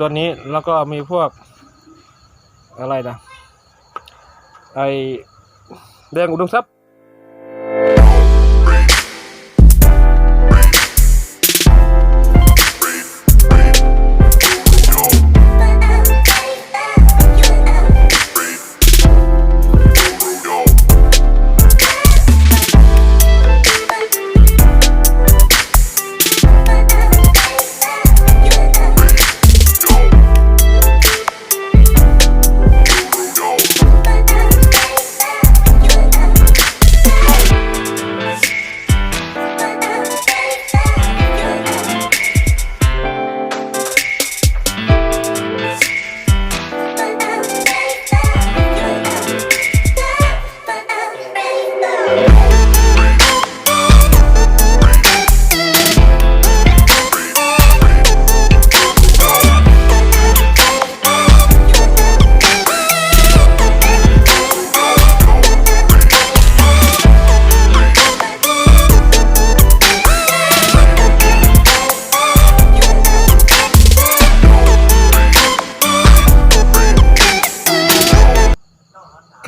ตัวนี้แล้วก็มีพวกอะไรนะไอแดงอุดมทรัพย์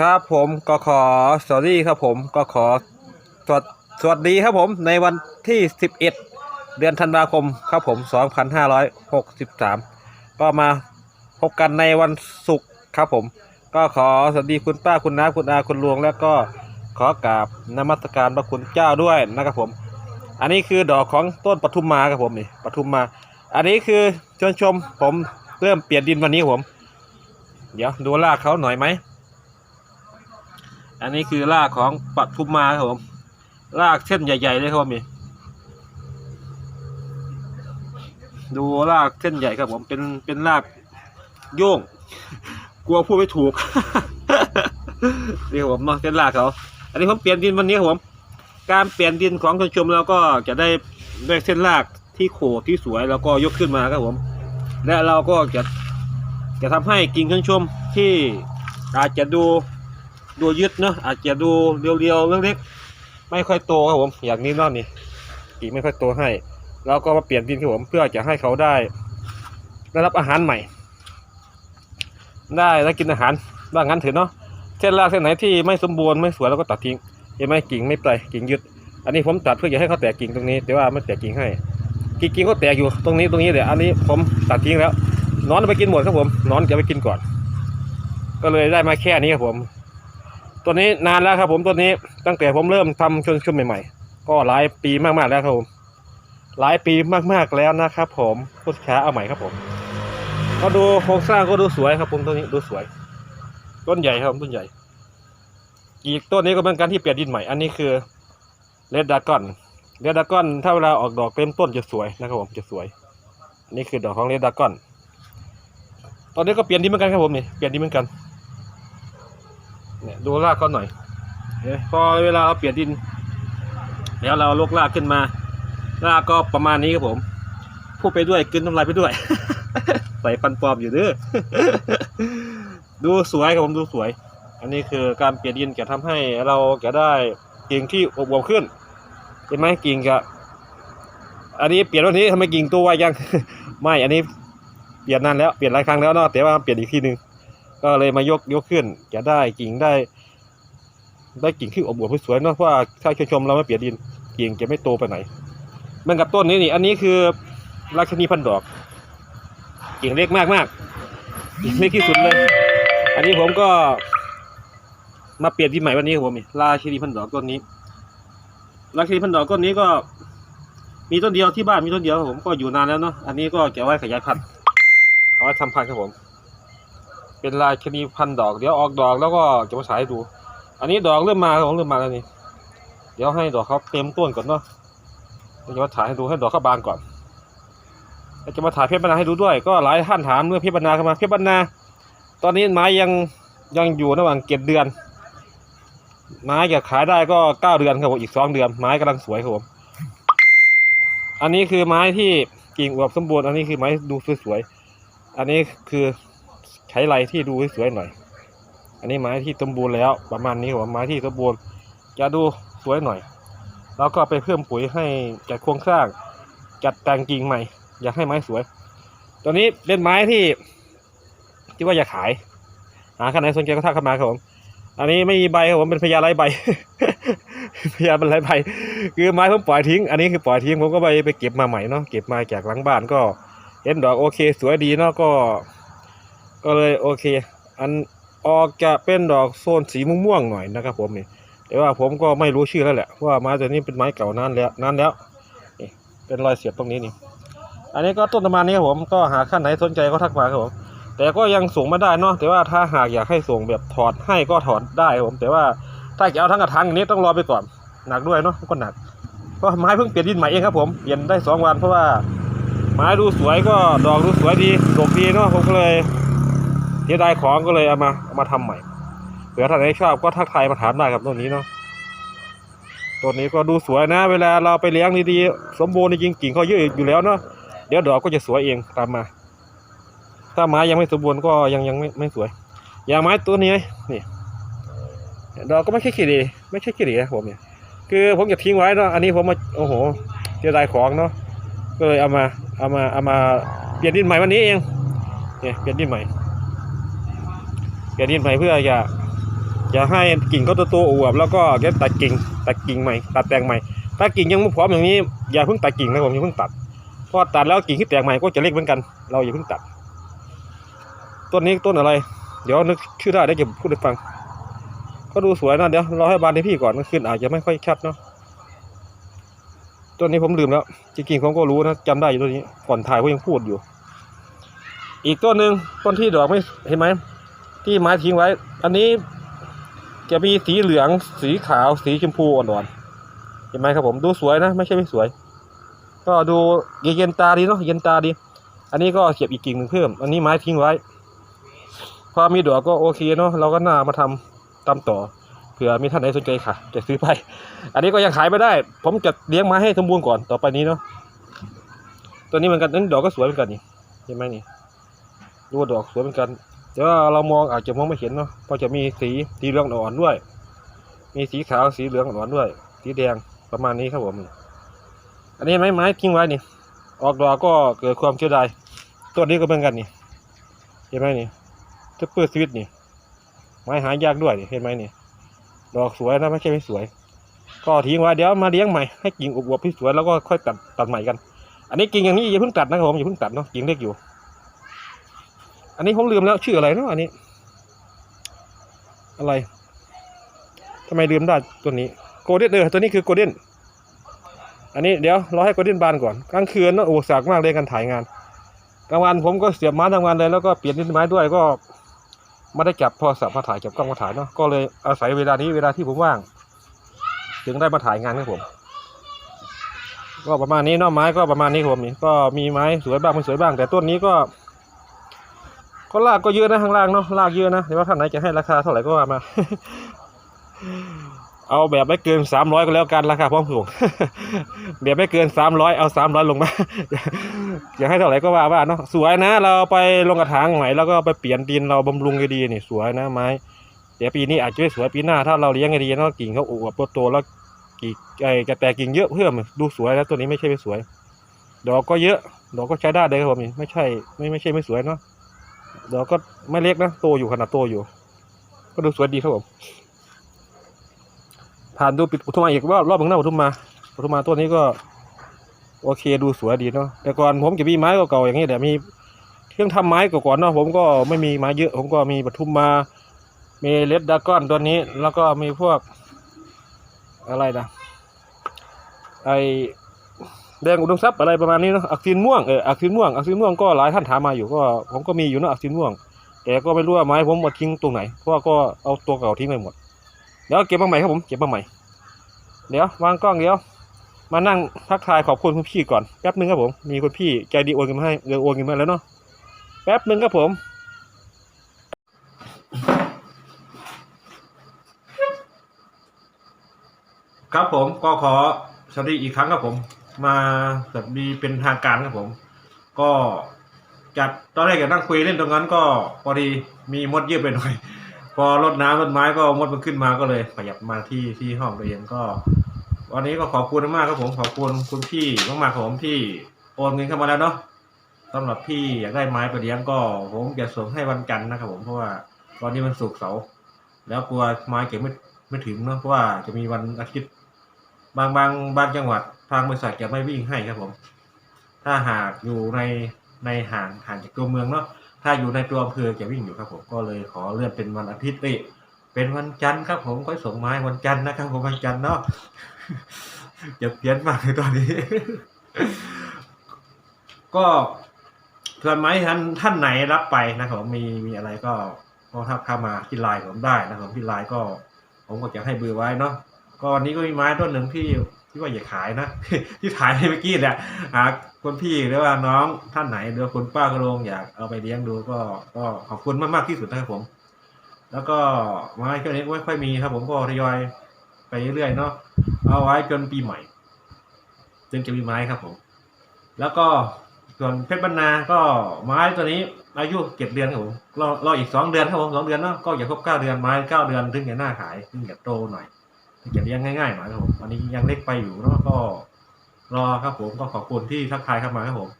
ครับผมก็ขอสวัสดีครับผมก็ขอสวัสสวัสดีครับผมในวันที่ 11 เดือนธันวาคมครับผม 2563 ก็มาพบกันในวันศุกร์ครับผม ก็ขอสวัสดีคุณป้าคุณน้าคุณอาคุณลุงแล้วก็ขอกราบนมัสการพระคุณเจ้าด้วยนะครับผม อันนี้คือดอกของต้นปทุมมาครับผมนี่ปทุมมา อันนี้คือชวนชมผมเริ่มเปลี่ยนดินวันนี้ผม เดี๋ยวดูรากเขาหน่อยไหม อันนี้คือรากของปัทุมมาครับผม รากเส้นใหญ่ๆเลยครับผมนี่ดูรากเส้นใหญ่ครับผมเป็นเป็นรากโย่งกลัวพูดไม่ถูกนี่ครับผมเนาะเส้นรากเขา อันนี้ผมเปลี่ยนดินวันนี้ครับผม การเปลี่ยนดินของชนชมเราก็จะได้ได้เส้นรากที่โขดที่สวยแล้วก็ยกขึ้นมาครับผม และเราก็จะจะทำให้กิ่งชนชมที่อาจจะดู ดูยึดเนาะอาจจะดูเรียวๆเล็กๆไม่ค่อยโตครับผมอย่างนี้นอกนี่กิ่งไม่ค่อยโตให้ แล้วก็มาเปลี่ยนดินครับผมเพื่อจะให้เขาได้ได้รับอาหารใหม่ ได้ได้วกินอาหารว่างั้นเถอะเนาะเส้นรากเส้นไหนที่ไม่สมบูรณ์ไม่สวยเราก็ตัดทิ้งเห็นไหมกิ่งไม่ไปกิ่งยึด อันนี้ผมตัดเพื่อจะให้เขาแตกกิ่งตรงนี้ แต่ว่าไม่แตกกิ่งให้กิ่งกิ่งก็แตกอยู่ตรงนี้ตรงนี้เดี๋ยวอันนี้ผมตัดทิ้งแล้วนอนไปกินหมดครับผมนอนจะไปกินก่อน ก็เลยได้มาแค่นี้ครับผม ตัวนี้นานแล้วครับผมตัวนี้ตั้งแต่ผมเริ่มทำชนชมใหม่ๆ ก็หลายปีมากๆแล้วครับผม หลายปีมากๆแล้วนะครับผมพุทธค้าเอาใหม่ครับผม ก็ดูโครงสร้างก็ดูสวยครับผมตัวนี้ดูสวย ต้นใหญ่ครับผมต้นใหญ่ อีกต้นนี้ก็เป็นการที่เปลี่ยนดินใหม่ อันนี้คือเลดดากอนเลดดากอนถ้าเวลาออกดอกเต็มต้นจะสวยนะครับผมจะสวยนนี้คือดอกของเลดดากอน ตอนนี้ก็เปลี่ยนดินเหมือนกันครับผมนี่เปลี่ยนดินเหมือนกัน เนี่ยดูรากเขาหน่อยพอเวลาเราเปลี่ยนดิน แล้วเราลกรากขึ้นมา รากก็ประมาณนี้ครับผม พูดไปด้วยกลืนน้ำลายไปด้วย ใส่ฟันปลอมอยู่ด้อดูสวยครับผมดูสวย อันนี้คือการเปลี่ยนดินจะทำให้เราจะได้กิ่งที่อวบๆขึ้นเห็นไหมกิ่งจะอันนี้เปลี่ยนวันนี้ทำไมกิ่งตัวไวยัง ไม่อันนี้เปลี่ยนนานแล้วเปลี่ยนหลายครั้งแล้วเนาะแต่ว่าเปลี่ยนอีกทีหนึ่ง ก็เลยมายกยกขึ้นจะได้กิ่งได้ ได้กิ่งที่อวบสวยๆเนาะเพราะว่าถ้าชมเราไม่เปลี่ยนดินกิ่งจะไม่โตไปไหนเหมือนกับต้นนี้นี่ อันนี้คือราชนีพันดอก กิ่งเล็กมากมากกิ่งเล็กที่สุดเลย อันนี้ผมก็มาเปลี่ยนดินใหม่วันนี้ครับผมนี่ราชนีพันดอกต้นนี้ ราชนีพันดอกต้นนี้ก็ มีต้นเดียวที่บ้านมีต้นเดียวผมก็อยู่นานแล้วเนาะอันนี้ก็เก็บไว้ขยายพันธุ์เอาไว้ทำพันธุ์ครับผม เป็นลายชนีพันดอก เดี๋ยวออกดอกแล้วก็จะมาฉายดู อันนี้ดอกเริ่มมาครับผมเริ่มมาแล้วนี่ เดี๋ยวให้ดอกเขาเต็มต้นก่อนเนาะเดี๋ยวจะมาถ่ายให้ดูให้ดอกเขาบานก่อนจะมาถ่ายเพชรบรรณาให้ดูด้วย ก็หลายท่านถามเรื่องเพชรบรรณาเข้ามาเพชรบรรณาตอนนี้ไม้ยังยังอยู่ระหว่างเก็บเดือน ไม้จะขายได้ก็เก้าเดือนครับผมอีกสองเดือนไม้กำลังสวยครับผมอันนี้คือไม้ที่กิ่งอวบสมบูรณ์อันนี้คือไม้ดูสวยๆอันนี้คือ ช้ไรที่ดูสวยๆหน่อย อันนี้ไม้ที่สมบูรณ์แล้วประมาณนี้ครับผมไม้ที่สมบูรณ์จะดูสวยหน่อย แล้วก็ไปเพิ่มปุ๋ยให้จัดโครงสร้าง จัดแต่งกิ่งใหม่ อยากให้ไม้สวย ตัวนี้เป็นไม้ที่ที่ว่าจะขายหาคันไหนสนใจก็ทักเข้ามาครับผมอันนี้ไม่มีใบครับผมเป็นพญาไรใบพญาเป็นไรใบคือไม้ผมปล่อยทิ้ง อันนี้คือปล่อยทิ้งผมก็ไปไปเก็บมาใหม่เนาะเก็บมาจากหลังบ้านก็เห็นดอกโอเค สวยดีเนาะก็ ก็เลยโอเค อันออกจะเป็นดอกโซนสีม่วงๆหน่อยนะครับ ผมนี่แต่ว่าผมก็ไม่รู้ชื่อแล้วแหละว่าไม้ตัวนี้เป็นไม้เก่านานแล้วนานแล้วนี่เป็นรอยเสียบตรงนี้นี่ อันนี้ก็ต้นประมาณนี้ครับผมก็หาขั้นไหนสนใจก็ทักมาครับผมแต่ก็ยังส่งไม่ได้เนาะแต่ว่าถ้าหากอยากให้ส่งแบบถอดให้ก็ถอดได้ครับผม แต่ว่าถ้าจะเอาทั้งกระถางอย่างนี้ต้องรอไปก่อนหนักด้วยเนาะก็หนักเพราะไม้เพิ่งเปลี่ยนดินใหม่เองครับผมเปลี่ยนได้สองวันเพราะว่าไม้ดูสวยก็ดอกดูสวยดีดกดีเนาะผมก็เลย เสียดายของก็เลยเอามาเอามาทำใหม่เผื่อท่านไหนชอบก็ทักทายมาถามได้ครับต้นนี้เนาะต้นนี้ก็ดูสวยนะ เวลาเราไปเลี้ยงดีๆสมบูรณ์จริงๆกิ่งเขาเยอะอยู่แล้วเนาะเดี๋ยวดอกก็จะสวยเองตามมา ถ้าไม้ยังไม่สมบูรณ์ก็ยังยังไม่ไม่สวย อย่างไม้ตัวนี้นี่ดอกก็ไม่ใช่ขี้ดีไม่ใช่ขี้ดีนะผมเนี่ยคือผมจะทิ้งไว้เนาะอันนี้ผมมาโอ้โหเสียดายของเนาะก็เลยเอามาเอามาเอามาเปลี่ยนดินใหม่วันนี้เองเนี่ยเปลี่ยนดินใหม่ เปลี่ยนดินใหม่เพื่อจะจะให้กิ่งเขาโตๆอวบแล้วก็แกตัดกิ่งตัดกิ่งใหม่ตัดแตงใหม่ ถ้ากิ่งยังไม่พร้อมอย่างนี้อย่าเพิ่งตัดกิ่งนะผมอย่าเพิ่งตัดพอตัดแล้วกิ่งที่แตกใหม่ก็จะเล็กเหมือนกัน เราอย่าเพิ่งตัด ต้นนี้ต้นอะไร เดี๋ยวนึกชื่อได้เดี๋ยวจะพูดให้ฟัง ก็ดูสวยนะเดี๋ยวรอให้บานให้พี่ก่อนมันขึ้นอาจจะไม่ค่อยชัดเนาะต้นนี้ผมลืมแล้ว จริงๆผมก็รู้นะจำได้อยู่ต้นนี้ ก่อนถ่ายผมยังพูดอยู่ อีกต้นหนึ่งต้นที่ดอกไม่เห็นไหม ที่ไม้ทิ้งไว้ อันนี้จะมีสีเหลือง สีขาว สีชมพูอ่อนๆ เห็นไหมครับผมดูสวยนะ ไม่ใช่ไม่สวย ก็ดูเย็นตาดีเนาะเย็นตาดี อันนี้ก็เสียบอีกกิ่งหนึ่งเพิ่ม อันนี้ไม้ทิ้งไว้ พอมีดอกก็โอเคเนาะ เราก็น่ามาทำตามต่อ เผื่อมีท่านไหนสนใจค่ะ จะซื้อไป อันนี้ก็ยังขายไม่ได้ ผมจะเลี้ยงไม้ให้สมบูรณ์ก่อน ต่อไปนี้เนาะ ตัวนี้เหมือนกันนั้นดอกก็สวยเหมือนกันนี่ เห็นไหมนี่ดูดอกสวยเหมือนกัน แต่ว่าเรามองอาจจะมองไม่เห็นเนาะเพราะจะมีสีสีเหลืองอ่อนด้วย มีสีขาวสีเหลืองอ่อนด้วย สีแดงประมาณนี้ครับผม อันนี้ไม้ไม้ทิ้งไว้นี่ ออกดอกก็เกิดความเสียดายต้นนี้ก็เหมือนกันนี่เห็นไหมนี่ซุปเปอร์สวิตนี่ไม้หายากด้วยนี่เห็นไหมนี่ดอกสวยนะไม่ใช่ไม่สวย ก็ทิ้งไว้เดี๋ยวมาเลี้ยงใหม่ให้กิ่งอวบๆที่สวยแล้วก็ค่อยตัดตัดใหม่กัน อันนี้กิ่งอย่างนี้อย่าเพิ่งตัดนะครับผมอย่าเพิ่งตัดเนาะกิ่งเล็กอยู่ อันนี้ผมลืมแล้วชื่ออะไรนะอันนี้ อะไรทำไมลืมได้ตัวนี้โกลเด้นเออตัวนี้คือโกลเด้นอันนี้เดี๋ยวเรอให้โกลเด้นบานก่อนกลางคืนเนะโอ้สากมากเลยการถ่ายงานกลางวันผมก็เสียบไม้ทั้งวันเลยแล้วก็เปลี่ยนดินไม้ด้วยก็ไม่ได้จับโทรศัพท์มาถ่ายจับกล้องมาถ่ายเนาะก็เลยอาศัยเวลานี้เวลาที่ผมว่างถึงได้มาถ่ายงานครับผม ก็ประมาณนี้เนาะไม้ก็ประมาณนี้ครับผมนี่ก็มีไม้สวยบ้างไม่สวยบ้าง แต่ต้นนี้ก็ ก็ลากก็เยอะนะข้างล่างเนาะลากเยอะนะแต่ว่าท่านไหนจะให้ราคาเท่าไหร่ก็ว่ามา เอาแบบไม่เกินสามร้อยก็แล้วกันราคาพร้อมส่งแบบไม่เกินสามร้อยเอาสามร้อยลงมาอยากให้เท่าไหร่ก็ว่าว่าเนาะสวยนะ เราไปลงกระถางใหม่แล้วก็ไปเปลี่ยนดินเราบำรุงดีนี่สวยนะไม้เดี๋ยวปีนี้อาจจะไม่สวยปีหน้าถ้าเราเลี้ยงดีเนาะกิ่งเขาอวบโตแล้วกิ่งไอ้กระแตกิ่งเยอะเพิ่มดูสวยแล้วตัวนี้ไม่ใช่ไม่สวย ดอกก็เยอะ ดอกก็ใช้ได้เลยครับผมนี่ไม่ใช่ไม่ไม่ใช่ไม่สวยเนาะ เดอกก็ไม่เล็กนะโตอยู่ขนาดโตอยู่ ก็ดูสวยดีครับผมผ่านดูปิดปทุมมาอีกรอบรอบหนึ่งนะปทุมมาปทุมมาตัวนี้ก็ โอเคดูสวยดีเนาะแต่ก่อนผมจะมีไม้เก่าๆอย่างนี้แต่มีเครื่องทำไม้ก่อนๆเนาะผมก็ไม่มีไม้เยอะ ผมก็มีปทุมมา มีเลดดากอนตัวนี้ แล้วก็มีพวกอะไรนะไอ แดงอุดมทรัพย์อะไรประมาณนี้เนาะอักซินม่วงเอออักซินม่วงอักซินม่วงก็หลายท่านถามมาอยู่ก็ผมก็มีอยู่เนาะอักซินม่วง แต่ก็ไม่รู้ว่าไม้ผมมาทิ้งตรงไหนเพราะว่าก็เอาตัวเก่าทิ้งไปหมดเดี๋ยวเก็บมาใหม่ครับผมเก็บมาใหม่เดี๋ยววางกล้องเดี๋ยวมานั่งทักทายขอบคุณคุณพี่ก่อนแป๊บนึงครับผมมีคุณพี่ใจดีโอนเงินมาให้เงินโอนเงินมาแล้วเนาะแป๊บนึงครับผมครับผมก็ขอสวัสดีอีกครั้งครับผม มาแบบมีเป็นทางการครับผม ก็จัดตอนแรกจะนั่งคุยเล่นตรงนั้นก็พอดีมีมดเยอะไปหน่อย พอรดน้ำต้นไม้ก็มดมันขึ้นมาก็เลยขยับมาที่ที่ห้องเรียนก็ วันนี้ก็ขอบคุณมากครับผมขอบคุณคุณพี่มากๆครับผมที่โอนเงินเข้ามาแล้วเนาะสำหรับที่อยากได้ไม้ไปเลี้ยงก็ผมจะส่งให้วันจันทร์นะครับผมเพราะว่าตอนนี้มันศุกเสาร์แล้วกลัวไม้เก็บไม่ไม่ถึงเนอะเพราะว่าจะมีวันอาทิตย์ บางบางบางจังหวัดทางบริษัทจะไม่วิ่งให้ครับผม ถ้าหากอยู่ในในห่างห่างจากตัวเมืองเนาะถ้าอยู่ในตัวอำเภอจะวิ่งอยู่ครับผมก็เลยขอเลื่อนเป็นวันอาทิตย์เอ้ยเป็นวันจันทร์ครับผมก็ส่งไม้วันจันทร์นะครับผมวันจันทร์เนาะอย่าเพี้ยนมากเลยตอนนี้ ก็ส่วนไม้ท่านท่านไหนรับไปนะครับมีมีอะไรก็ก็ทักเข้ามาที่ไลน์ผมได้นะครับที่ไลน์ก็ ผมก็จะให้เบอร์ไว้เนาะ ก็วันนี้ก็มีไม้ต้นหนึ่งที่ที่ว่าอยากขายนะ ที่ถ่ายไปเมื่อกี้แหละหากคนพี่หรือว่าน้องท่านไหนหรือคุณป้ากระโลงอยากเอาไปเลี้ยงดูก็ก็ขอบคุณมากมากที่สุดนะครับผม แล้วก็ไม้ก็นี้ไม่ค่อยมีครับ ผมก็ทยอยไปเรื่อยๆเนาะเอาไว้จนปีใหม่จึงจะมีไม้ครับผม แล้วก็ส่วนเพชรบรรณาก็ไม้ตัวนี้อายุเจ็ดเดือนครับผมรอรออีกสองเดือนครับผมสองเดือนเนาะก็อย่าครบเก้าเดือนไม้เก้าเดือนถึงจะหน้าขายถึงจะโตหน่อย จะเลี้ยงง่ายๆหน่อยครับผมอันนี้ยังเล็กไปอยู่เนาะก็รอครับผมก็ขอบคุณที่ทักทายเข้ามาครับผม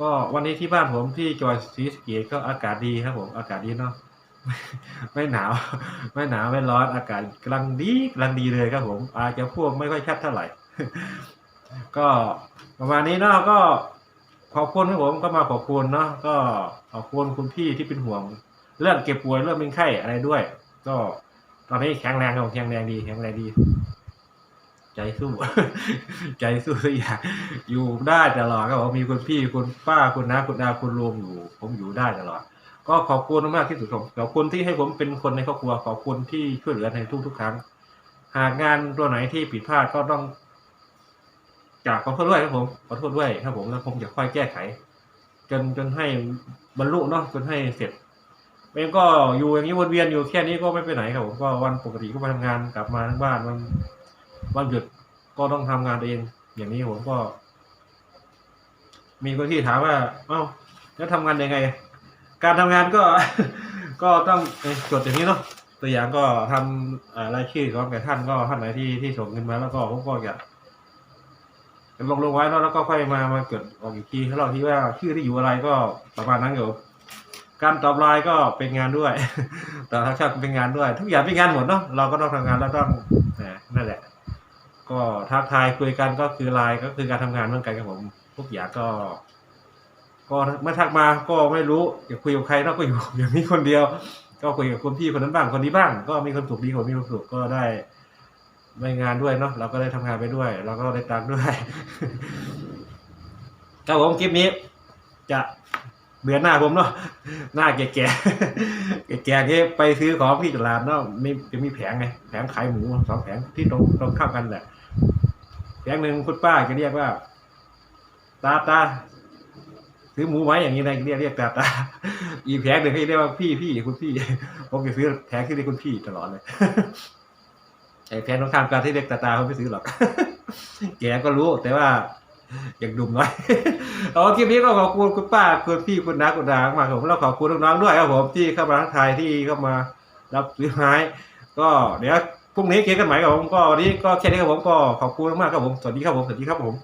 ก็วันนี้ที่บ้านผมที่จอยซีสเกตก็อากาศดีครับผมอากาศดีเนาะไม่หนาว ไม่หนาวไม่ร้อนอากาศกำลังดีกำลังดีเลยครับผม อาจจะพวกไม่ค่อยชัดเท่าไหร่ ก็ประมาณนี้เนาะก็ขอบคุณครับผมก็มาขอบคุณเนาะก็ขอบคุณคุณพี่ที่เป็นห่วง เรื่องเก็บป่วยเรื่องเป็นไข้อะไรด้วย ก็ ตอนนี้แข็งแรงครับผมแข็งแรงดีแข็งแรงดี ใจสู้ ใจสู้ทุกอย่างอยู่ได้ตลอดครับผมมีคุณพี่คุณป้าคุณน้าคุณอาคุณลุงอยู่ ผมอยู่ได้ตลอด ก็ขอบคุณมากที่สุดขอบคุณที่ให้ผมเป็นคนในครอบครัวขอบคุณที่ช่วยเหลือในทุกๆครั้ง หากงานตัวไหนที่ผิดพลาดก็ต้องกราบขอโทษด้วยครับผมขอโทษด้วยครับผมแล้วผมจะค่อยแก้ไข จนจนให้บรรลุเนาะจนให้เสร็จ เองก็อยู่อย่างนี้วนเวียนอยู่แค่นี้ก็ไม่ไปไหนครับผมก็วันปกติก็ไปทำงานกลับมาทั้งบ้านวันวันหยุดก็ต้องทำงานเอง อย่างนี้ผมก็ มีคนที่ถามว่า เอ้าแล้วทำงานยังไง การทำงานก็ ก็ต้องจดอย่างนี้เนาะตัวอย่างก็ทำรายชื่อของแต่ท่านก็ท่านไหนที่ที่ส่งเงินมาแล้วก็ผมก็จะลงลงไว้เนาะแล้วก็ค่อยมามาจดออกอีกทีถ้าเราที่ว่าชื่อที่อยู่อะไรก็ประมาณนั้นอยู่ การตอบไลน์ก็เป็นงานด้วยแต่ถ้าชาติเป็นงานด้วย ทุกอย่างเป็นงานหมดเนาะเราก็ต้องทำงานแล้วต้องนั่นแหละ ก็ทักทายคุยกันก็คือไลน์ก็คือการทำงานเหมือนกันครับผมทุกอย่างก็ก็เมื่อทักมาก็ไม่รู้จะคุยกับใครเนอกก็อยู่อย่างนี้คนเดียว ก็คุยกับคนพี่คนนั้นบ้างคนนี้บ้าง ก็มีคนสุขดีคนมีความสุขก็ได้ได้งานด้วยเนาะเราก็ได้ทำงานไปด้วย เราก็ได้ตังค์ด้วยครับผมคลิปนี้ จะ เบื่อหน้าผมเนาะหน้าแก่ๆแก่ๆที่ไปซื้อของที่ตลาดเนาะมีจะมีแผงไงแผงขายหมูสองแผงที่ตรงตรงข้ามกันแหละแผงหนึ่งคุณป้าจะเรียกว่า ตาตาซื้อหมูไว้อย่างนี้นะเรียกเรียกตาตาอีแผงหนึ่งให้เรียกว่าพี่พี่คุณพี่ผมจะซื้อแผงที่เรียกคุณพี่ตลอดเลยไอ้แผงตรงข้ามกันที่เรียกตาตาเขาไม่ซื้อหรอกแกก็รู้แต่ว่า อยากดุมน้อยเอาคลิปนี้ก็ขอบคุณคุณป้าคุณพี่คุณน้าคุณดางมากครับผมแล้วขอบคุณน้องๆด้วยครับผมที่เข้ามาทักทายที่เข้ามารับซื้อไม้ก็เดี๋ยวพรุ่งนี้เคสกันใหม่ครับผมก็วันนี้ก็แค่นี้ครับผมก็ขอบคุณมากครับผมสวัสดีครับผมสวัสดีครับผม